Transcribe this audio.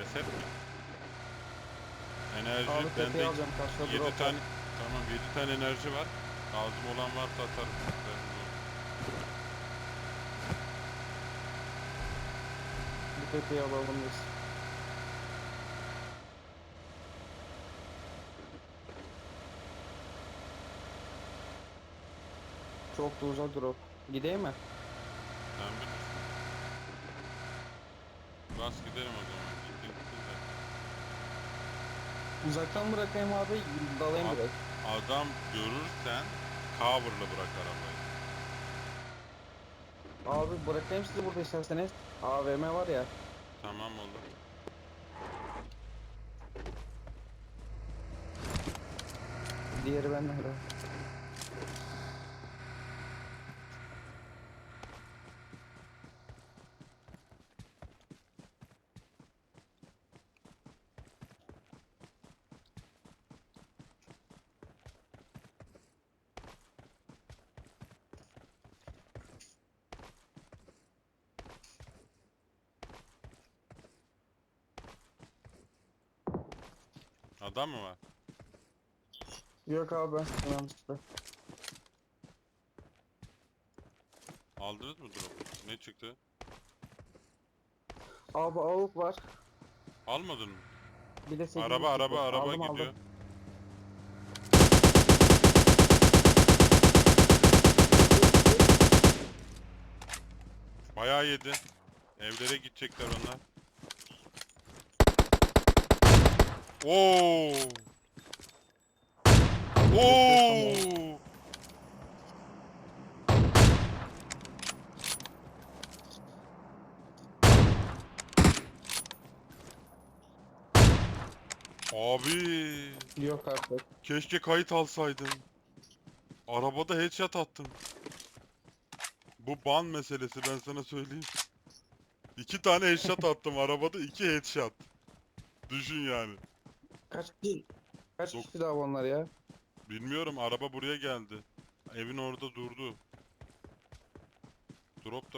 Ceset mi? Enerji Abi bende tepeye alacağım karşıda 7 drop var. tane tamam 7 tane enerji var. Lazım olan varsa atarım. Bu tepeyi alalım biz. Çok da uzak drop. Gideyim mi? Sen bilirsin. Bas gidelim o zaman. Uzaktan bırakayım abi, dalayım Abi- direkt. Adam görürsen cover'lı bırak arabayı. Abi bırakayım sizi burada isterseniz. AVM var ya. Tamam olur. Diğeri bende herhalde. Adam mı var? Yok abi ben yanlışlıkla. Aldınız mı drop'u? Ne çıktı? Abi avuk var. Almadın mı? Bir de sekiz Araba buçuk araba var. araba Aldım, aldım. gidiyor. Bayağı yedi. Evlere gidecekler onlar. Oo! Oo! Abi Yok artık. keşke kayıt alsaydım. Arabada headshot attım. Bu ban meselesi ben sana söyleyeyim. İki tane headshot attım arabada iki headshot. Düşün yani. Kaç kişi? Kaç Dok- kişi daha onlar ya? Bilmiyorum araba buraya geldi. Evin orada durdu. Drop da